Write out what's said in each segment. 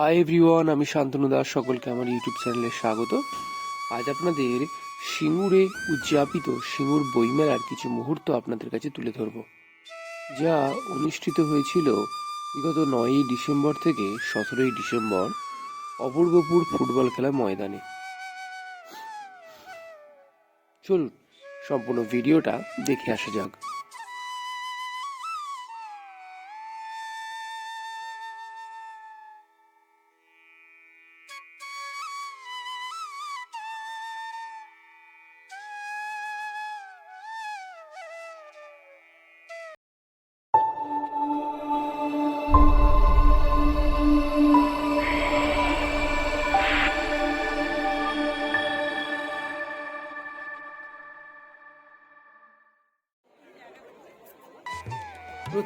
Hi everyone আমি শান্তনু দাস, সকলকে আমার ইউটিউব চ্যানেলে স্বাগত। আজ আপনাদের সিঙ্গুরে উদযাপিত সিঙ্গুর বইমেলার কিছু মুহূর্ত আপনাদের কাছে তুলে ধরব, যা অনুষ্ঠিত হয়েছিল বিগত নয়ই ডিসেম্বর থেকে সতেরোই ডিসেম্বর অপূর্বপুর ফুটবল খেলা ময়দানে। চলুন, সম্পূর্ণ ভিডিওটা দেখে আসা যাক।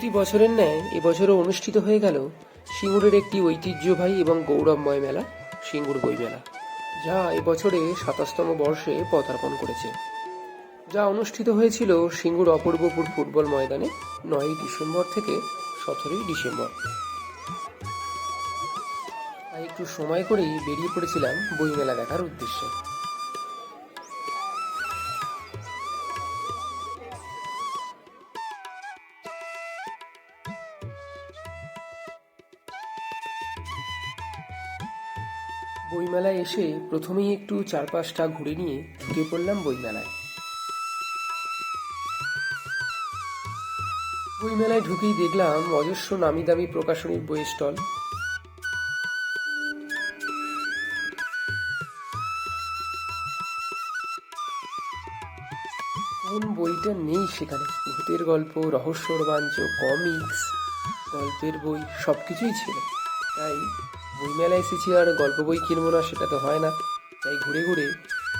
প্রতি বছরের ন্যায় এবছরও অনুষ্ঠিত হয়ে গেল সিঙ্গুরের একটি ঐতিহ্যবাহী এবং গৌরবময় মেলা, সিঙ্গুর বই মেলা যা এবছরে সাতাশতম বর্ষে পদার্পণ করেছে। যা অনুষ্ঠিত হয়েছিল সিঙ্গুর অপূর্বপুর ফুটবল ময়দানে নয়ই ডিসেম্বর থেকে সতেরোই ডিসেম্বর। তাই একটু সময় করেই বেরিয়ে পড়েছিলাম বইমেলা দেখার উদ্দেশ্যে। বইমেলায় এসে প্রথমেই একটু চারপাশটা ঘুরে নিয়ে ঢুকে পড়লাম বইমেলায়। বইমেলায় ঢুকেই দেখলাম অজস্র নামি দামি প্রকাশনীর বইয়ের স্টল। কোন বইটা নেই সেখানে? ভূতের গল্প রহস্য রোমাঞ্চ কমিক্স গল্পের বই সব কিছুই ছিল। তাই বইমেলায় এসেছি আর গল্প বই কিনবো না, সেটা তো হয় না। তাই ঘুরে ঘুরে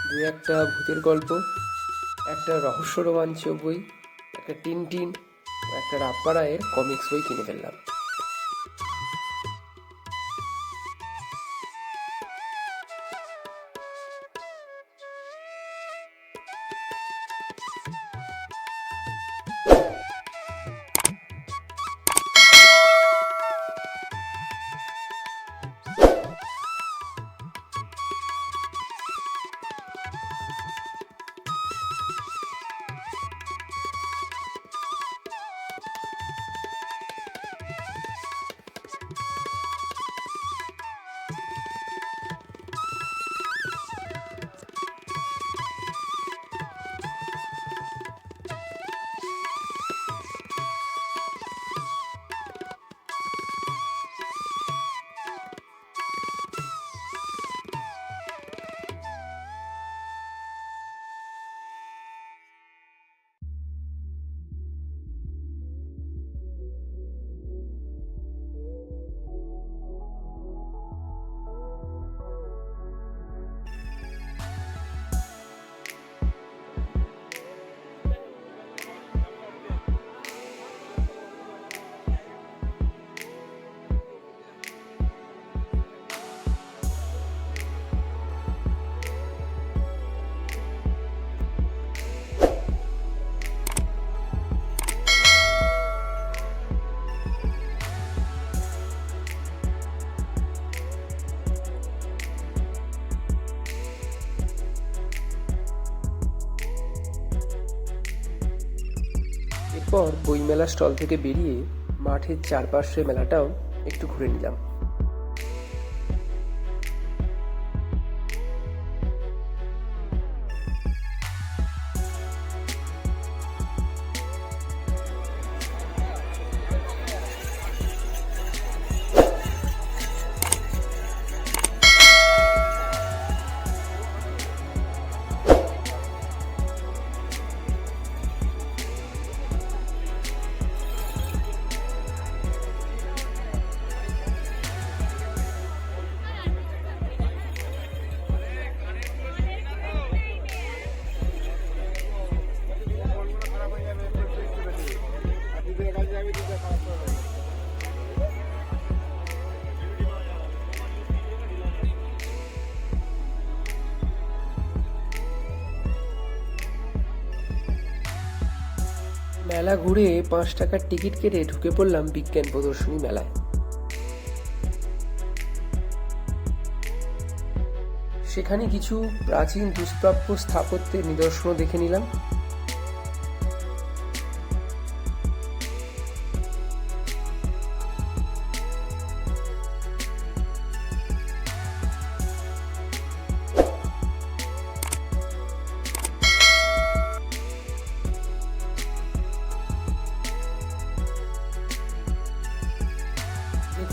দু একটা ভূতের গল্প, একটা রহস্য রোমাঞ্চ বই, একটা টিন টিন একটা রাপ্পারায়ের কমিক্স বই কিনে ফেললাম। এরপর বইমেলা স্টল থেকে বেরিয়ে মাঠের চারপাশে মেলাটাও একটু ঘুরে নিলাম। মেলা ঘুরে পাঁচ টাকার টিকিট কেটে ঢুকে পড়লাম বিজ্ঞান প্রদর্শনী মেলায়। সেখানে কিছু প্রাচীন দুষ্প্রাপ্য স্থাপত্যের নিদর্শনও দেখে নিলাম।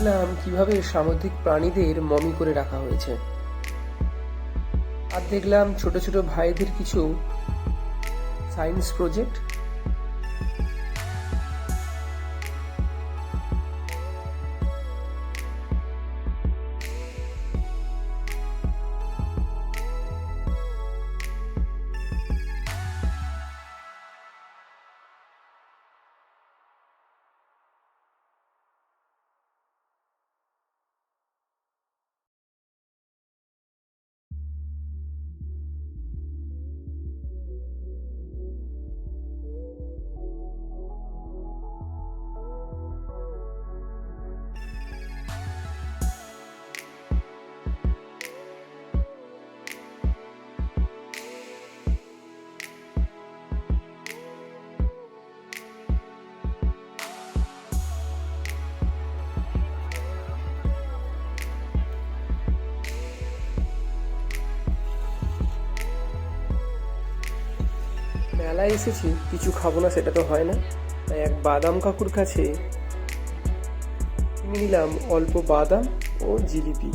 দেখলাম কীভাবে সামুদ্রিক প্রাণীদের মমি করে রাখা হয়েছে। আর দেখলাম ছোট ছোট ভাইদের কিছু সায়েন্স প্রজেক্ট মেলায় এসেছি, কিছু খাব না, সেটা তো হয় না। তাই এক বাদাম কাকুর কাছে নিলাম অল্প বাদাম ও জিলিপি।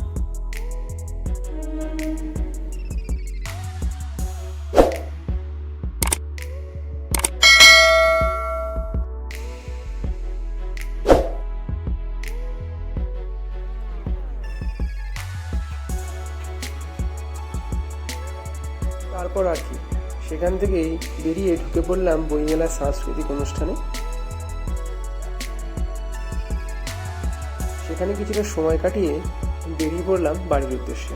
তারপর আর কি। সেখান থেকেই বেরিয়ে ঢুকে পড়লাম বইমেলার সাংস্কৃতিক অনুষ্ঠানে। সেখানে কিছুটা সময় কাটিয়ে বেরিয়ে পড়লাম বাড়ির উদ্দেশ্যে।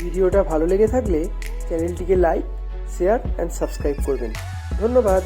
ভিডিওটা ভালো লেগে থাকলে চ্যানেলটিকে লাইক শেয়ার অ্যান্ড সাবস্ক্রাইব করবেন। ধন্যবাদ।